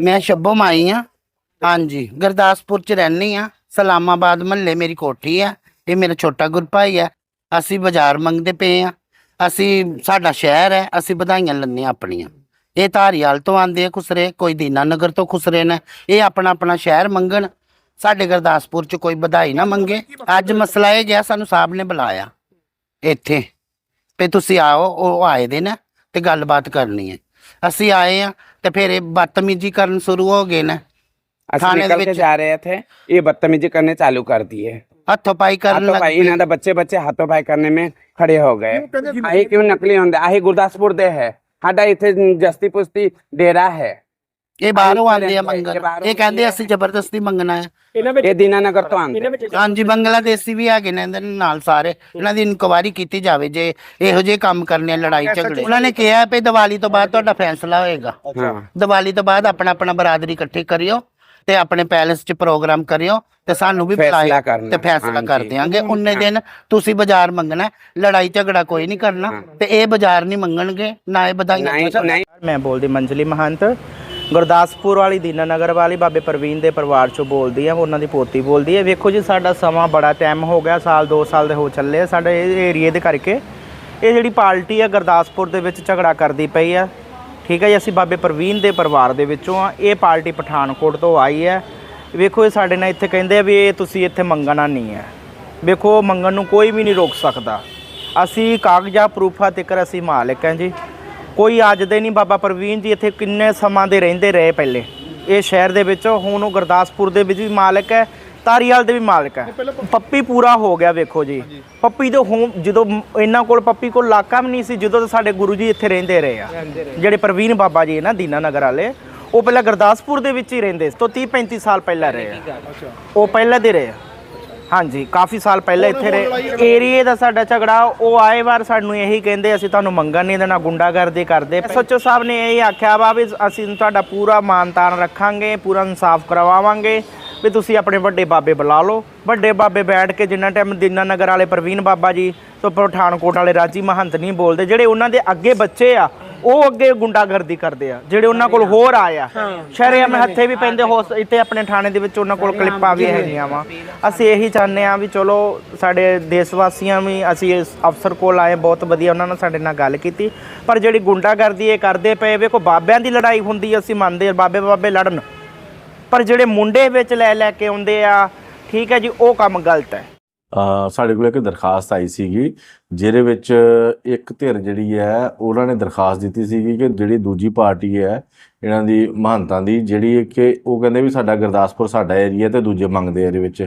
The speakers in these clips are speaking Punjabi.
ਮੈਂ ਸ਼ੱਭੋ ਮਾਈ ਆ। ਹਾਂਜੀ, ਗੁਰਦਾਸਪੁਰ ਚ ਰਹਿਣੀ ਆ। ਸਲਾਮਾਬਾਦ ਮਹੱਲੇ ਮੇਰੀ ਕੋਠੀ ਆ। ਇਹ ਮੇਰਾ ਛੋਟਾ ਗੁਰਪਾਈ ਆ। ਅਸੀਂ ਬਾਜ਼ਾਰ ਮੰਗਦੇ ਪਏ ਆ। ਅਸੀਂ, ਸਾਡਾ ਸ਼ਹਿਰ ਹੈ। ਅਸੀਂ ਵਧਾਈਆਂ ਲੈਂਦੇ ਹਾਂ ਆਪਣੀਆਂ। ਇਹ ਧਾਰੀਵਾਲ ਤੋਂ ਆਂਦੇ ਆ ਖੁਸਰੇ, ਕੋਈ ਦੀਨਾ ਨਗਰ ਤੋਂ ਖੁਸਰੇ ਨੇ। ਇਹ ਆਪਣਾ ਆਪਣਾ ਸ਼ਹਿਰ ਮੰਗਣ। ਸਾਡੇ ਗੁਰਦਾਸਪੁਰ ਚ ਕੋਈ ਵਧਾਈ ਨਾ ਮੰਗੇ। ਅੱਜ ਮਸਲਾ ਇਹ ਗਿਆ, ਸਾਨੂੰ ਸਾਹਿਬ ਨੇ ਬੁਲਾਇਆ। ਇੱਥੇ। ਤੇ ਤੁਸੀਂ ਆਓ, ਉਹ ਆਏ ਦੇ ਨਾ ਤੇ ਗੱਲਬਾਤ ਕਰਨੀ ਹੈ। असि आए हैं तो फिर ਇਹ ਬਦਤਮੀਜ਼ੀ ਕਰਨ ਸ਼ੁਰੂ ਹੋ ਗਏ ਨੇ। ਅਸੀਂ ਥਾਣੇ ਦੇ ਨਿਕਲ थे ये बदतमीजी करने चालू कर दिए हाथों पाई कर बच्चे बच्चे हाथों पाई करने में खड़े हो गए आही क्यों नकली होंगे आही गुरदासपुर दे है हाँ इथे जस्ती पुस्ती डेरा है ਇਹ ਬਾਹਰੋਂ ਆਉਂਦੇ ਆ ਮੰਗਣ। ਇਹ ਕਹਿੰਦੇ ਅਸੀਂ ਜ਼ਬਰਦਸਤੀ ਮੰਗਣਾ ਹੈ। ਇਹ ਦੀਨਾਨਗਰ ਤੋਂ ਆਉਂਦੇ ਹਾਂਜੀ ਬੰਗਲਾਦੇਸ਼ੀ ਵੀ ਹੈਗੇ ਨੇ ਇਹਦੇ ਨਾਲ ਸਾਰੇ। ਇਹਨਾਂ ਦੀ ਇਨਕੁਆਇਰੀ ਕੀਤੀ ਜਾਵੇ ਜੇ ਇਹੋ ਜਿਹੇ ਕੰਮ ਕਰਨੇ ਆ ਲੜਾਈ ਝਗੜੇ। ਉਹਨਾਂ ਨੇ ਕਿਹਾ ਵੀ ਦੀਵਾਲੀ ਤੋਂ ਬਾਅਦ ਤੁਹਾਡਾ ਫੈਸਲਾ ਹੋਏਗਾ। ਦੀਵਾਲੀ ਤੋਂ ਬਾਅਦ ਆਪਣਾ ਆਪਣਾ ਬਰਾਦਰੀ ਇਕੱਠੀ ਕਰਿਓ ਤੇ ਆਪਣੇ ਪੈਲੇਸ 'ਚ ਪ੍ਰੋਗਰਾਮ ਕਰਿਓ ਤੇ ਸਾਨੂੰ ਵੀ ਕਰਨਾ, ਤੇ ਫੈਸਲਾ ਕਰ। ਦਿਆਂਗੇ। ਉਨੇ ਦਿਨ ਤੁਸੀਂ ਬਾਜ਼ਾਰ ਮੰਗਣਾ ਲੜਾਈ ਝਗੜਾ ਕੋਈ ਨਹੀਂ ਕਰਨਾ ਤੇ ਇਹ ਬਾਜ਼ਾਰ ਨਹੀਂ ਮੰਗਣਗੇ ਨਾ ਇਹ ਨਹੀਂ। ਮੈਂ ਬੋਲਦੀ ਮੰਜਲੀ ਮਹੰਤ। ਗੁਰਦਾਸਪੁਰ ਵਾਲੀ ਦੀਨਾਨਗਰ ਵਾਲੀ ਬਾਬੇ ਪ੍ਰਵੀਨ ਦੇ ਪਰਿਵਾਰ ਚੋਂ ਬੋਲਦੀ ਹੈ ਉਹਨਾਂ ਦੀ ਪੋਤੀ ਬੋਲਦੀ ਹੈ ਵੇਖੋ ਜੀ, ਸਾਡਾ ਸਮਾਂ ਬੜਾ ਟਾਈਮ ਹੋ ਗਿਆ, ਸਾਲ 2 ਸਾਲ ਦੇ ਹੋ ਚੱਲੇ ਆ। ਸਾਡੇ ਇਹ ਏਰੀਏ ਦੇ ਕਰਕੇ ਇਹ ਜਿਹੜੀ ਪਾਰਟੀ ਆ, ਗੁਰਦਾਸਪੁਰ ਦੇ ਵਿੱਚ ਝਗੜਾ ਕਰਦੀ ਪਈ ਆ। ਠੀਕ ਹੈ ਜੀ, ਅਸੀਂ ਬਾਬੇ ਪ੍ਰਵੀਨ ਦੇ ਪਰਿਵਾਰ ਦੇ ਵਿੱਚੋਂ ਆ। ਇਹ ਪਾਰਟੀ ਪਠਾਨਕੋਟ ਤੋਂ ਆਈ ਹੈ ਵੇਖੋ ਇਹ ਸਾਡੇ ਨਾਲ ਇੱਥੇ ਕਹਿੰਦੇ ਆ ਵੀ ਇਹ ਤੁਸੀਂ ਇੱਥੇ ਮੰਗਣਾ ਨਹੀਂ ਹੈ ਵੇਖੋ, ਮੰਗਣ ਨੂੰ ਕੋਈ ਵੀ ਨਹੀਂ ਰੋਕ ਸਕਦਾ। ਅਸੀਂ ਕਾਗਜ਼ਾਂ, ਪ੍ਰੂਫਾਂ ਤੱਕ ਅਸੀਂ ਮਾਲਕ ਹਾਂ ਜੀ। ਕੋਈ ਅੱਜ ਦੇ ਨਹੀਂ ਬਾਬਾ ਪ੍ਰਵੀਨ ਜੀ ਇੱਥੇ ਕਿੰਨੇ ਸਮਾਂ ਦੇ ਰਹਿੰਦੇ ਰਹੇ ਪਹਿਲੇ। ਇਹ ਸ਼ਹਿਰ ਦੇ ਵਿੱਚ ਹੁਣ ਉਹ ਗੁਰਦਾਸਪੁਰ ਦੇ ਵਿੱਚ ਵੀ ਮਾਲਕ ਹੈ ਤਾਰੀਵਾਲ ਦੇ ਵੀ ਮਾਲਕ ਹੈ। ਪੱਪੀ ਪੂਰਾ ਹੋ ਗਿਆ ਵੇਖੋ ਜੀ। ਪੱਪੀ ਦੇ ਹੋਮ ਜਦੋਂ ਇਹਨਾਂ ਕੋਲ ਪੱਪੀ ਕੋਲ ਇਲਾਕਾ ਵੀ ਨਹੀਂ ਸੀ ਜਦੋਂ ਤੋਂ ਸਾਡੇ ਗੁਰੂ ਜੀ ਇੱਥੇ ਰਹਿੰਦੇ ਰਹੇ ਆ। ਜਿਹੜੇ ਪ੍ਰਵੀਨ ਬਾਬਾ ਜੀ ਹੈ ਨਾ ਦੀਨਾਨਗਰ ਵਾਲੇ ਉਹ ਪਹਿਲਾਂ ਗੁਰਦਾਸਪੁਰ ਦੇ ਵਿੱਚ ਹੀ ਰਹਿੰਦੇ ਸੀ ਤੋਂ 30 35 ਸਾਲ ਪਹਿਲਾਂ ਰਹੇ ਆ। ਉਹ ਪਹਿਲਾਂ ਦੇ ਰਹੇ ਆ। ਹਾਂਜੀ ਕਾਫੀ ਸਾਲ ਪਹਿਲਾਂ ਇੱਥੇ ਰਹੇ। ਏਰੀਏ ਦਾ ਸਾਡਾ ਝਗੜਾ ਉਹ ਆਏ ਵਾਰ ਸਾਨੂੰ ਇਹੀ ਕਹਿੰਦੇ ਅਸੀਂ ਤੁਹਾਨੂੰ ਮੰਗਣ ਨਹੀਂ ਦੇਣਾ ਗੁੰਡਾਗਰਦੀ ਕਰਦੇ। ਸੱਚੋ ਸਾਹਿਬ ਨੇ ਇਹ ਆਖਿਆ ਵਾ ਵੀ ਅਸੀਂ ਤੁਹਾਡਾ ਪੂਰਾ ਮਾਨਤਾਨ ਰੱਖਾਂਗੇ ਪੂਰਾ ਇਨਸਾਫ ਕਰਵਾਵਾਂਗੇ ਵੀ ਤੁਸੀਂ ਆਪਣੇ ਵੱਡੇ ਬਾਬੇ ਬੁਲਾ ਲਓ। ਵੱਡੇ ਬਾਬੇ ਬੈਠ ਕੇ ਜਿੰਨਾ ਟਾਈਮ ਦੀਨਾਨਗਰ ਵਾਲੇ ਪ੍ਰਵੀਨ ਬਾਬਾ ਜੀ ਤੋਂ ਪਠਾਨਕੋਟ ਵਾਲੇ ਰਾਜੀ ਮਹੰਤ ਨਹੀਂ ਬੋਲਦੇ ਜਿਹੜੇ ਉਹਨਾਂ ਦੇ ਅੱਗੇ ਬੱਚੇ ਆ ਉਹ ਅੱਗੇ ਗੁੰਡਾਗਰਦੀ ਕਰਦੇ ਆ ਜਿਹੜੇ ਉਹਨਾਂ ਕੋਲ ਹੋਰ ਆਇਆ ਸ਼ਰੇਆਮ ਹੱਥੇ ਵੀ ਪੈਂਦੇ ਹੋ ਇੱਥੇ ਆਪਣੇ ਥਾਣੇ ਦੇ ਵਿੱਚ ਉਹਨਾਂ ਕੋਲ ਕਲਿੱਪਾਂ ਵੀ ਹੈਗੀਆਂ ਵਾ। ਅਸੀਂ ਇਹੀ ਚਾਹੁੰਦੇ ਆ ਵੀ ਚਲੋ ਸਾਡੇ ਦੇਸ਼ ਵਾਸੀਆਂ ਵੀ ਅਸੀਂ ਇਸ ਅਫਸਰ ਕੋਲ ਆਏ ਬਹੁਤ ਵਧੀਆ ਉਹਨਾਂ ਨੇ ਸਾਡੇ ਨਾਲ ਗੱਲ ਕੀਤੀ। ਪਰ ਜਿਹੜੀ ਗੁੰਡਾਗਰਦੀ ਇਹ ਕਰਦੇ ਪਏ ਵੇਖੋ ਬਾਬਿਆਂ ਦੀ ਲੜਾਈ ਹੁੰਦੀ ਅਸੀਂ ਮੰਨਦੇ ਆ ਬਾਬੇ ਬਾਬੇ ਲੜਨ। ਪਰ ਜਿਹੜੇ ਮੁੰਡੇ ਵਿੱਚ ਲੈ ਲੈ ਕੇ ਆਉਂਦੇ ਆ ਠੀਕ ਹੈ ਜੀ ਉਹ ਕੰਮ ਗਲਤ ਹੈ। ਸਾਡੇ ਕੋਲ ਇੱਕ ਦਰਖਾਸਤ ਆਈ ਸੀਗੀ, ਜਿਹਦੇ ਵਿੱਚ ਇੱਕ ਧਿਰ ਜਿਹੜੀ ਹੈ, ਉਹਨਾਂ ਨੇ ਦਰਖਾਸਤ ਦਿੱਤੀ ਸੀਗੀ ਕਿ ਜਿਹੜੀ ਦੂਜੀ ਪਾਰਟੀ ਹੈ, ਇਹਨਾਂ ਦੀ ਮਹੰਤਾਂ ਦੀ, ਜਿਹੜੀ ਕਿ ਉਹ ਕਹਿੰਦੇ ਵੀ ਸਾਡਾ ਗੁਰਦਾਸਪੁਰ ਸਾਡਾ ਏਰੀਆ ਤੇ ਦੂਜੇ ਮੰਗਦੇ ਆ ਇਹਦੇ ਵਿੱਚ।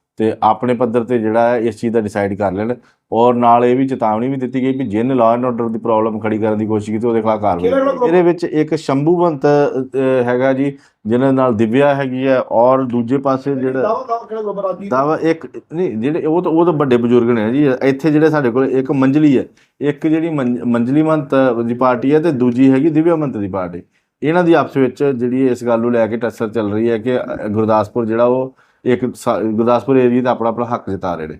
ਤੇ ਆਪਣੇ ਪੱਧਰ ਤੇ ਜਿਹੜਾ ਹੈ ਇਸ ਚੀਜ਼ ਦਾ ਡਿਸਾਈਡ ਕਰ ਲੈਣ ਔਰ ਨਾਲ ਇਹ ਵੀ ਚੇਤਾਵਨੀ ਵੀ ਦਿੱਤੀ ਗਈ ਵੀ ਜਿਨ ਲਾਅ ਐਂਡ ਆਰਡਰ ਦੀ ਪ੍ਰੋਬਲਮ ਖੜੀ ਕਰਨ ਦੀ ਕੋਸ਼ਿਸ਼ ਕੀਤੀ ਉਹਦੇ ਖਿਲਾਫ ਕਾਰਵਾਈ। ਇਹਦੇ ਵਿੱਚ ਇੱਕ ਸ਼ੰਭੂਵੰਤ ਅ, ਹੈਗਾ ਜੀ ਜਿਹਨਾਂ ਨਾਲ ਦਿਵਿਆ ਹੈਗੀ ਹੈ ਔਰ ਦੂਜੇ ਪਾਸੇ ਜਿਹੜਾ ਦਾਵਾ ਇੱਕ ਨਹੀਂ ਜਿਹੜੇ ਉਹ ਤਾਂ ਉਹ ਤਾਂ ਵੱਡੇ ਬਜ਼ੁਰਗ ਨੇ ਜੀ। ਇੱਥੇ ਜਿਹੜੇ ਸਾਡੇ ਕੋਲ ਇੱਕ ਮੰਜਲੀ ਹੈ। ਇੱਕ ਜਿਹੜੀ ਮੰਜ- ਮੰਜਲੀ ਮੰਤ ਦੀ ਪਾਰਟੀ ਹੈ ਤੇ ਦੂਜੀ ਹੈਗੀ ਦਿਵਿਆ ਮੰਤ ਦੀ ਪਾਰਟੀ। ਇਹਨਾਂ ਦੀ ਆਪਸ ਵਿੱਚ ਜਿਹੜੀ ਇਸ ਗੱਲ ਨੂੰ ਲੈ ਕੇ ਟੱਸਰ ਚੱਲ ਰਹੀ ਹੈ ਕਿ ਗੁਰਦਾਸਪੁਰ ਜਿਹੜਾ ਉਹ ਇੱਕ ਸਾ- ਗੁਰਦਾਸਪੁਰ ਏਰੀਆ ਦਾ ਆਪਣਾ ਆਪਣਾ ਹੱਕ ਜਤਾ ਰਹੇ ਨੇ